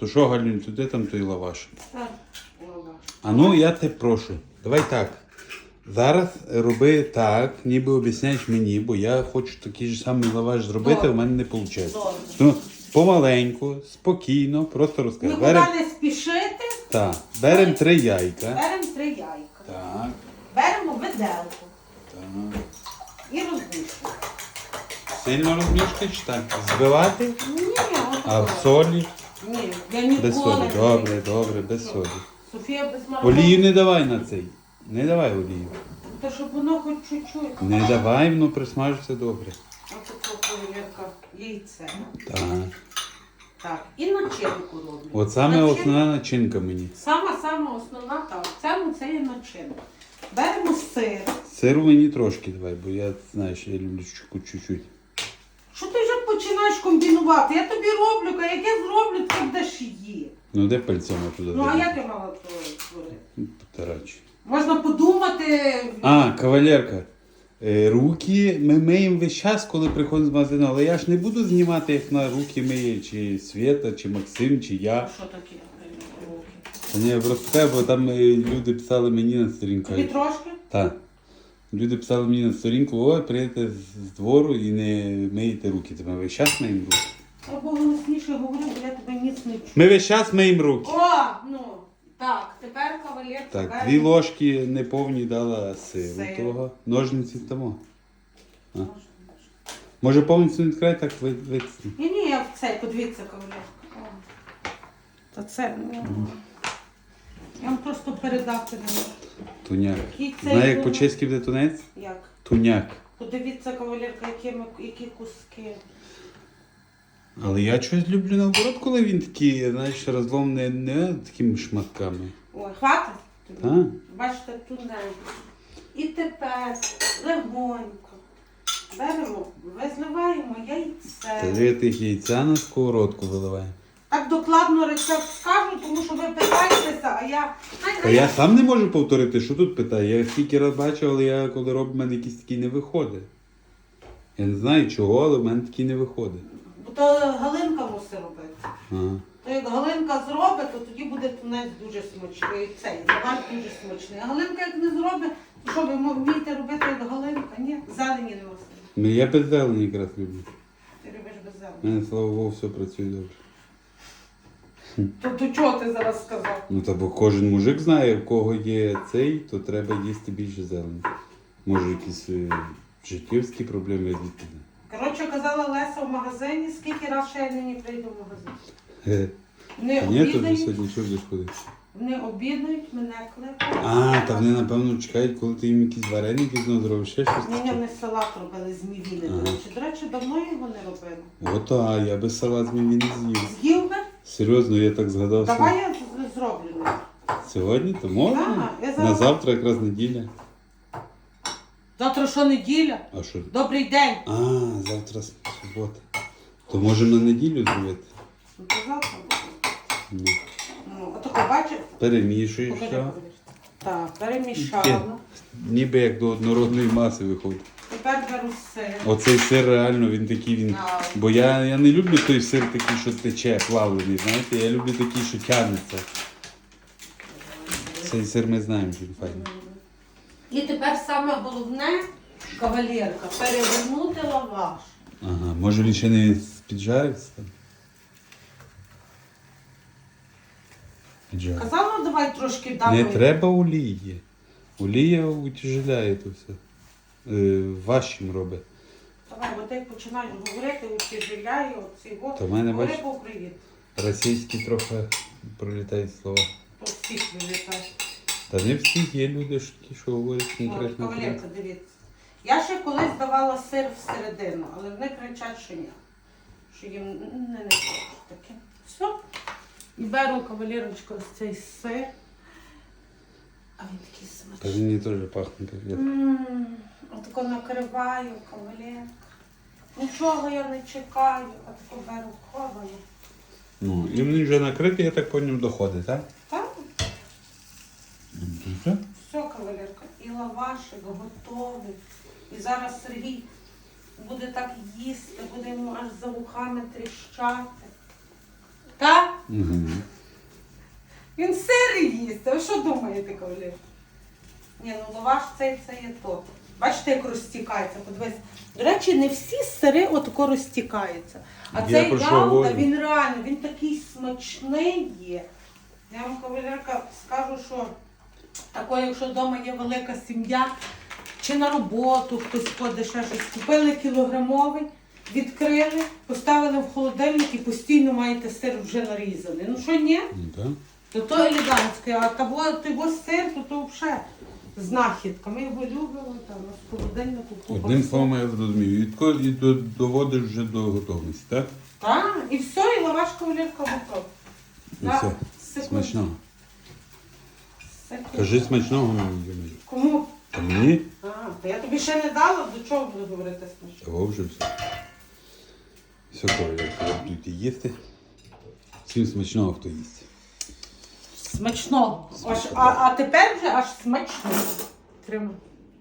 То що, Галюнь, туди там той лаваш? Так, лаваш. А ну, я тебе прошу. Давай так. Зараз роби так, ніби об'ясняєш мені, бо я хочу такий же самий лаваш зробити, а в мене не виходить. Ну, помаленьку, спокійно, просто розкажи. Нікуди Берем, не спішити, так, беремо три яйка. беремо три яйка. Так, Беремо виделку так. і розмішуємо. Сильно розмішати чи так? Збивати? Ні, А в солі? Ні, я ніколи. Без солі. Добре, добре, без солі. Софія без маргану. Олію не давай на цей. Не давай олію. Та щоб воно хоч чуть-чуть. Не давай, воно присмажиться добре. Отако перевірка яйце. Так. Так, і начинку робимо. От саме Начинку- основна начинка мені. Сама сама основна так. Це, це є начинка. Беремо сир. Сиру мені трошки давай, бо я знаєш, я люблю чуть- чуть-чуть. Що ти вже починаєш комбінувати? Я тобі роблю, а як я зроблю, ти будеш її. Ну де пальцем я туди? Ну а як я мала творити? Потарач. Можна подумати. А, кавалерка. е, Руки ми миємо весь час, коли приходимо з магазину, але я ж не буду знімати, як на руки миє, чи Свята, чи Максим, чи я. Що таке? руки? Ні, просто бо там е, люди писали мені на сторінку. Тобі трошки? Так. Люди писали мені на сторінку, ой, приїдете з двору і не миєте руки. Ти ми весь час миємо руки. Я бо голосніше говорю, бо я тебе ніц не чую. Ми весь час миємо руки. О, ну, так, тепер кавалер. Так, бере- дві ложки неповні дала сиру Сиру. того. Ножниці тому. Може повністю не відкрити, так ви- витисни. Ні, ні, я в цей, подивіться, кавалер. О. Та це, ну, я вам просто передати не можу. Туняк. Який Знає, як по-чеськи буде тунець? Як? Туняк. Подивіться, кавалерка, які, ми- які куски. Але я щось люблю наоборот, коли він такий, знаєш, розлом не, не такими шматками. Ой, хватить? тобі? Так. Бачите, тунель. І тепер легонько беремо, визливаємо яйце. дві тих яйця на сковородку виливаємо. Так докладно рецепт скажу, тому що ви питаєтеся, я. Та я сам не можу повторити, що тут питає. Я скільки раз бачив, але я коли роблю, в мене якісь такі не виходить. Я не знаю чого, але в мене такі не виходить. Бо то Галинка мусить робити. Ага. То як Галинка зробить, то тоді буде тунець дуже смачний. Цей завар дуже смачний. А Галинка як не зробить, то що ви вмієте робити як Галинка? Ні, зелені не носить. Ну, Я без зелені якраз люблю. Ти любиш без У зелені. мене, слава Богу, все працює добре. То до чого ти зараз сказав? Ну та бо кожен мужик знає, в кого є цей, то треба їсти більше зелені. Може якісь е, життєвські проблеми звідти. Коротше, казала Леся в магазині, скільки раз ще я нині прийду в магазин. Е, Вони Та ні, тобі обідають, сьогодні що будеш ходити? вони обідають, мене кликають. А, та вони напевно чекають, коли ти їм якісь вареники знову зробиш, ще щось Ні, ні, таке. вони салат робили з мівіни, Ага. До речі, давно його не робили. Ото, а я би салат з мені не з'їв. З'їв? Серйозно, я так згадав. що Давай я з- зроблю. Сьогодні то можна? Так, я На завтра якраз неділя. Завтра що неділя? А що? Добрий день. А, завтра субота. То можемо на неділю зробити. Ну, то завтра буде. Ну, Ну, то бачиш? Перемішуєш Покажи, все. покажи. Так, перемішала. Ніби як до однородної маси виходить. Тепер беру сир. Оцей сир реально він такий він. Бо я, я не люблю той сир такий, що тече, плавлений, знаєте, я люблю такий, що тягнеться. Цей сир ми знаємо, що він файний. І тепер саме головне, кавалерка, перевернути лаваш. Ага, може він ще не піджарився там? Піджарився. Казала, давай трошки дамо. Не треба олії. Олія утяжеляє то все. Е, важчим робить. Давай, бо ти починаєш говорити, утяжеляю, оці от. Та в мене, Говори по. Російські трохи пролітають слова. То всіх вилітає. Та не всіх є люди, що що говорять От, конкретно. Кавалерка, дивіться. Я ще колись давала сир всередину, але вони кричать, що ні. Що їм не, не хочуть таке. Все. І беру кавалерочку ось цей сир. А він такий Та смачний. мені теж пахне як. Ммм, Отако накриваю, кавалерка. Нічого я не чекаю, а тако беру ховаю. Ну, і він вже накритий, я так по ньому доходить, так? Так, все. все, кавалерка. І лавашик готовий. І зараз Сергій буде так їсти, буде йому аж за вухами тріщати. Так? Угу. Він сир їсть. А ви що думаєте, кавалер? Ні, ну лаваш цей це є то. Бачите, як розтікається. Подивись. До речі, не всі сири отако розтікаються. А Я цей про що ялта, говорю? він реально, він такий смачний є. Я вам, кавалерка, скажу, що тако, якщо вдома є велика сім'я, чи на роботу хтось ходить, ще щось, купили кілограмовий, відкрили, поставили в холодильник і постійно маєте сир вже нарізаний. Ну що ні? Ну, так. То то елегантське, а того, того сир, то то взагалі знахідка. Ми його любимо, там у нас в холодильнику купа. Одним всього. словом, я зрозумів. І, і до- доводиш вже до готовності, так? Так, і все, і лаваш кавалерка готова. І Так, все. секунду. Смачного. Секунду. Кажи смачного Юлію. Кому? А мені? А, то я тобі ще не дала, до чого буду говорити смачно. Того вже все. Коли будете їсти. Всім смачного, хто їсть. Смачного. Аж, а, а тепер вже аж смачно. Тримай.